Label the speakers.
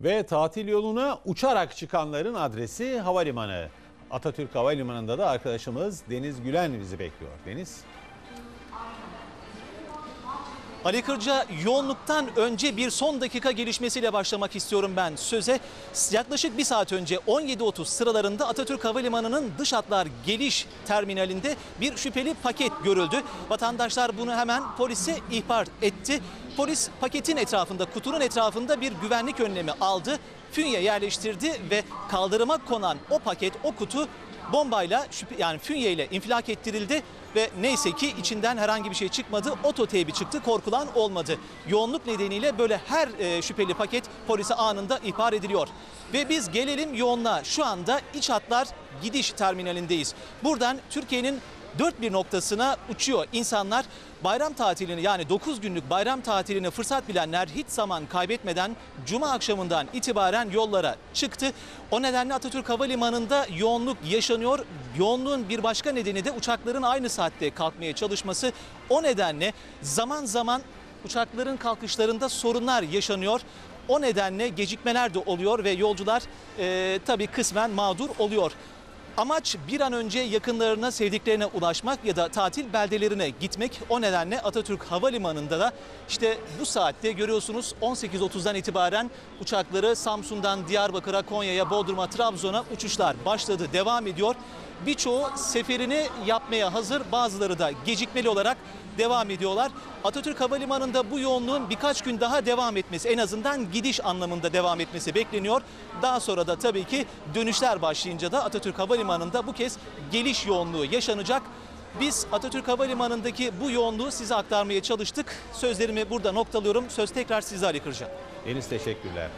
Speaker 1: Ve tatil yoluna uçarak çıkanların adresi havalimanı. Atatürk Havalimanı'nda da arkadaşımız Deniz Gülen bizi bekliyor. Deniz.
Speaker 2: Ali Kırca yoğunluktan önce bir son dakika gelişmesiyle başlamak istiyorum ben söze. Yaklaşık bir saat önce 17.30 sıralarında Atatürk Havalimanı'nın dış hatlar geliş terminalinde bir şüpheli paket görüldü. Vatandaşlar bunu hemen polise ihbar etti. Polis paketin etrafında, kutunun etrafında bir güvenlik önlemi aldı. Fünye yerleştirdi ve kaldırıma konan o paket, o kutu bombayla yani fünyeyle infilak ettirildi ve neyse ki içinden herhangi bir şey çıkmadı. Ototeybi çıktı. Korkulan olmadı. Yoğunluk nedeniyle böyle her e, şüpheli paket polise anında ihbar ediliyor. Ve biz gelelim yoğunluğa. Şu anda iç hatlar gidiş terminalindeyiz. Buradan Türkiye'nin dört bir noktasına uçuyor insanlar. Bayram tatilini yani 9 günlük bayram tatilini fırsat bilenler hiç zaman kaybetmeden cuma akşamından itibaren yollara çıktı. O nedenle Atatürk Havalimanı'nda yoğunluk yaşanıyor. Yoğunluğun bir başka nedeni de uçakların aynı saatte kalkmaya çalışması. O nedenle zaman zaman uçakların kalkışlarında sorunlar yaşanıyor. O nedenle gecikmeler de oluyor ve yolcular eee tabii kısmen mağdur oluyor. Amaç bir an önce yakınlarına, sevdiklerine ulaşmak ya da tatil beldelerine gitmek. O nedenle Atatürk Havalimanı'nda da işte bu saatte görüyorsunuz 18.30'dan itibaren uçakları Samsun'dan Diyarbakır'a, Konya'ya, Bodrum'a, Trabzon'a uçuşlar başladı, devam ediyor. Birçoğu seferini yapmaya hazır, bazıları da gecikmeli olarak devam ediyorlar. Atatürk Havalimanı'nda bu yoğunluğun birkaç gün daha devam etmesi, en azından gidiş anlamında devam etmesi bekleniyor. Daha sonra da tabii ki dönüşler başlayınca da Atatürk Havalimanı'nda bu kez geliş yoğunluğu yaşanacak. Biz Atatürk Havalimanı'ndaki bu yoğunluğu size aktarmaya çalıştık. Sözlerimi burada noktalıyorum. Söz tekrar size Ali Kırca.
Speaker 1: Deniz teşekkürler.